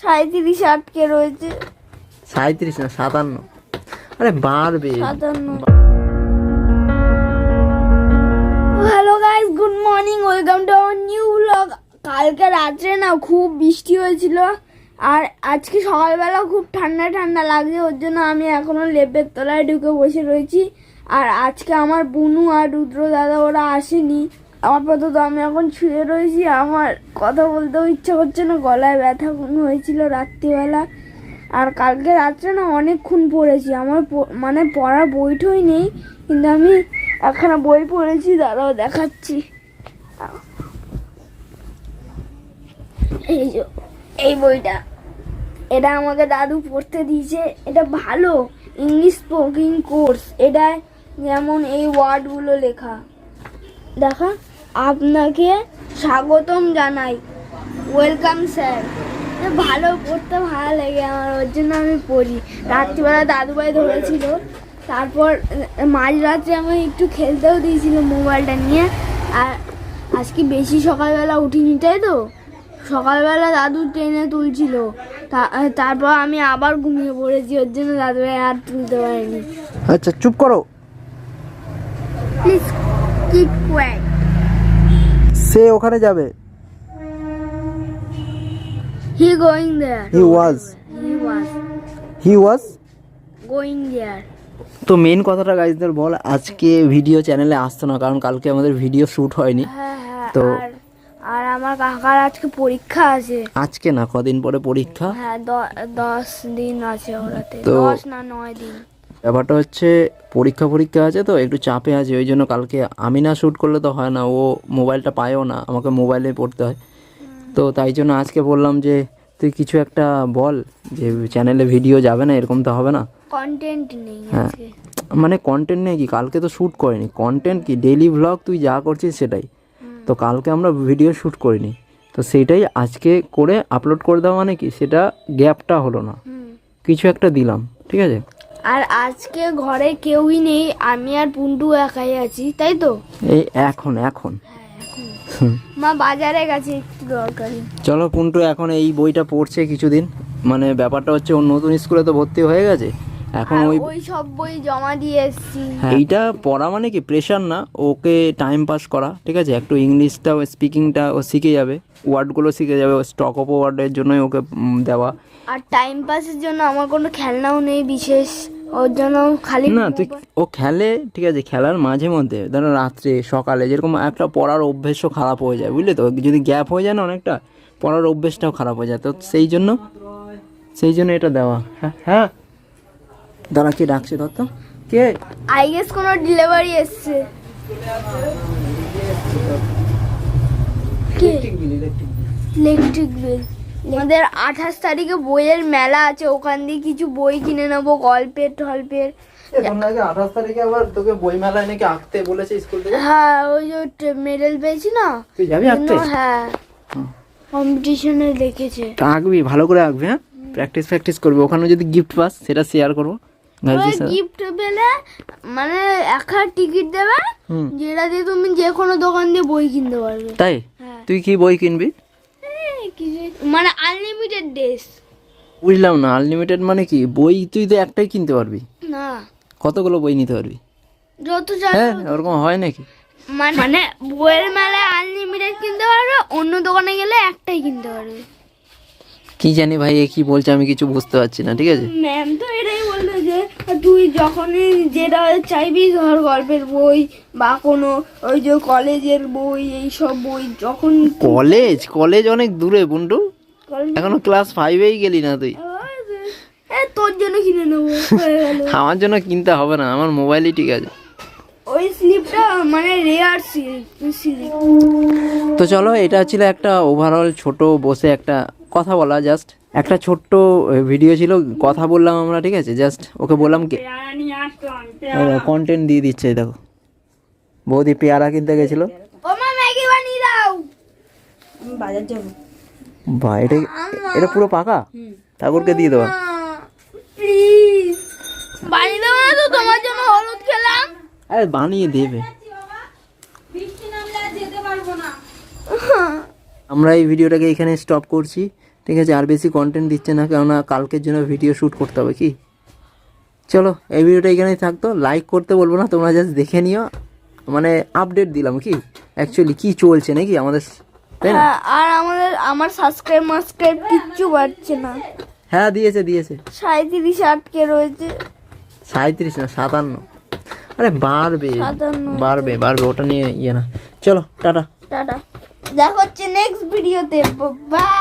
সাঁত্রিশ আটকে রয়েছে। সাঁত্রিশ না সাতান্ন। আরে বাড়বে। সাতান্ন। Hello guys good morning welcome to our new vlog কালকে রাত্রে না খুব বৃষ্টি হয়েছিল আর আজকে সকালবেলা খুব ঠান্ডা ঠান্ডা লাগছে ওর জন্য আমি এখনও লেপের তলায় ঢুকে বসে রয়েছি। আর আজকে আমার বুনু আর রুদ্র দাদা ওরা আসেনি। আপাতত আমি এখন শুয়ে রয়েছি। আমার কথা বলতেও ইচ্ছা করছে না, গলায় ব্যথা হয়েছিল রাত্রিবেলা। আর কালকে রাত্রে না অনেকক্ষণ পড়েছি। আমার মানে পড়ার বইটই নেই, কিন্তু আমি একখানা বই পড়েছি, দাঁড়াও দেখাচ্ছি। এই যে, এই বইটা। এটা আমাকে দাদু পড়তে দিয়েছে। এটা ভালো ইংলিশ স্পোকিং কোর্স এটা যেমন এই ওয়ার্ডগুলো লেখা। দেখা আপনাকে স্বাগতম জানাই। ওয়েলকাম স্যার ভালো পড়তে ভালো লাগে আমার ওর জন্য আমি পড়ি। রাত্রিবেলা দাদুভাই ধরেছিল তারপর মাঝরাত্রে আমি একটু খেলতেও দিয়েছিল মোবাইলটা নিয়ে। আর আজকে বেশি সকালবেলা উঠিনি তাই তো? সকালবেলা দাদু ট্রেনে তুলছিল। তারপর আমি আবার ঘুমিয়ে পড়েছি ওর জন্য দাদুভাই আর তুলতে পারিনি। আচ্ছা চুপ করো। প্লিজ কিপ কোয়াইট সে ওখানে যাবে? হি going there he was he was he was going there তো মেন কথাটা গাইজদের বল আজকে ভিডিও চ্যানেলে আসতো না কারণ কালকে আমাদের ভিডিও শ্যুট হয়নি। হ্যাঁ হ্যাঁ তো- আর আমার কাকার আজকে পরীক্ষা আছে। আজকে না কদিন পরে পরীক্ষা? হ্যাঁ দশ দিন আছে ওরাতে। দশ না নয় দিন। ব্যাপারটা হচ্ছে পরীক্ষা পরীক্ষা আছে তো একটু চাপে আছে ওই জন্য কালকে আমি না শ্যুট করলে তো হয় না ও মোবাইলটা পায়ও না আমাকে মোবাইলে পড়তে হয়। তো তাই জন্য আজকে বললাম যে তুই কিছু একটা বল যে চ্যানেলে ভিডিও যাবে না এরকম তো হবে না। কন্টেন্ট নেই হ্যাঁ। মানে কন্টেন্ট নেই কি? কালকে তো শ্যুট করিনি। কন্টেন্ট কি? ডেইলি ভ্লগ তুই যা করছিস সেটাই। তো কালকে আমরা ভিডিও শ্যুট করিনি। তো সেটাই আজকে করে আপলোড করে দেওয়া মানে কি? সেটা গ্যাপটা হলো না। কিছু একটা দিলাম ঠিক আছে? আর আজকে ঘরে কেউই নেই আমি আর পুন্টু একাই আছি তাই তো? এই এখন এখন। মা বাজারে গেছে একটু দরকারি। চলো পুন্টু এখন এই বইটা পড়ছে কিছুদিন। মানে ব্যাপারটা হচ্ছে ও নতুন স্কুলে তো ভর্তি হয়ে গেছে। এখন ওই ওই সব বই জমা দিয়ে এসছি। হ্যাঁ, এইটা পড়া মানে কি? প্রেশার না? ওকে টাইম পাস করা ঠিক আছে? একটু ইংলিশটা ও স্পিকিংটা ও শিখে যাবে। ওয়ার্ডগুলো শিখে যাবে স্টক অফ ওয়ার্ডের জন্যই ওকে দেওয়া। আর টাইম পাসের জন্য আমার কোনো খেলনাও নেই বিশেষ। ওর জন্য খালি না তুই ও খেলে ঠিক আছে খেলার মাঝে মধ্যে ধরো রাত্রে সকালে যেরকম একটা পড়ার অভ্যেসও খারাপ হয়ে যায় বুঝলি তো? যদি গ্যাপ হয়ে যায় না অনেকটা পড়ার অভ্যেসটাও খারাপ হয়ে যায় তো সেই জন্য সেই জন্য এটা দেওয়া। হ্যাঁ হ্যাঁ। দাঁড়া কে ডাকছে ধর তো? কে? আই গেস কোনো ডেলিভারি এসছে। কে? ইলেকট্রিক বিল আমাদের আঠাশ তারিখে বইয়ের মেলা আছে ওখান দিয়ে কিছু বই কিনে নেব গল্পের টল্পের। আঠাশ তারিখে আবার তোকে বই মেলায় নাকি আঁকতে বলেছে স্কুল থেকে? হ্যাঁ ওই যে মেডেল পেয়েছি না? তুই যাবি আঁকতে? হ্যাঁ। কম্পিটিশনে দেখেছে। আঁকবি ভালো করে আঁকবি হ্যাঁ? প্র্যাকটিস প্র্যাকটিস করবি। ওখানে যদি গিফট পাস সেটা শেয়ার করব। গিফট পেলে মানে এক টিকিট দেবে হুম। যেটা দিয়ে তুমি যে কোনো দোকান দিয়ে বই কিনতে পারবে। তাই? হ্যাঁ। তুই কি বই কিনবি? মানে আনলিমিটেড ডেস বুঝলাম না আনলিমিটেড মানে কি? বই তুই তো একটাই কিনতে পারবি। না। কতগুলো বই নিতে পারবি? যত হ্যাঁ ওরকম হয় নাকি? মানে মানে বইয়ের মেলায় আনলিমিটেড কিনতে পারবে অন্য দোকানে গেলে একটাই কিনতে পারবে। কি জানি ভাই এ কি বলছে আমি কিছু বুঝতে পারছি না ঠিক আছে? ম্যাম তো এটাই তুই যখনই যেটা চাইবি ধর গল্পের বই বা কোনো ওই যে কলেজের বই এই সব বই যখন কলেজ? কলেজ অনেক দূরে বুন্টু এখনও ক্লাস ফাইভেই গেলি না তুই? এ তোর জন্য কিনে নেব আমার জন্য কিনতে হবে না আমার মোবাইলই ঠিক আছে। ওই স্লিপটা মানে রেয়ার স্লিপ তো চলো এটা ছিল একটা ওভারঅল ছোট বসে একটা কথা বলা জাস্ট একটা ছোট্ট ভিডিও ছিল কথা বললাম আমরা ঠিক আছে? জাস্ট ওকে বললাম কি কন্টেন্ট দিয়ে দিচ্ছে দেখো। বৌদি পেয়ারা কিনতে গেছিল। বা এটা এটা পুরো পাকা? ঠাকুরকে দিয়ে দেওয়া আরে বানিয়ে দেবে। আমরা এই ভিডিওটাকে এখানে স্টপ করছি। ঠিক আছে আর বেশি কন্টেন্ট দিচ্ছে না কেননা কালকের জন্য ভিডিও শ্যুট করতে হবে কি? চলো এই ভিডিওটা এখানেই থাকতো। লাইক করতে বলব না তোমরা জাস্ট দেখে নিও। মানে আপডেট দিলাম কি? অ্যাকচুয়ালি কি চলছে নাকি আমাদের তাই না? হ্যাঁ, আর আমাদের আমার সাবস্ক্রাইব মাসক্রাইব কিচ্ছু বাড়ছে না। হ্যাঁ দিয়েছে দিয়েছে। সাঁত্রিশ আটকে রয়েছে। সাঁত্রিশ না সাতান্ন। আরে বাড়বে বাড়বে বাড়বে ওটা নিয়ে ইয়ে না। চলো টাটা। টাটা। দেখা হচ্ছে নেক্সট ভিডিওতে বাই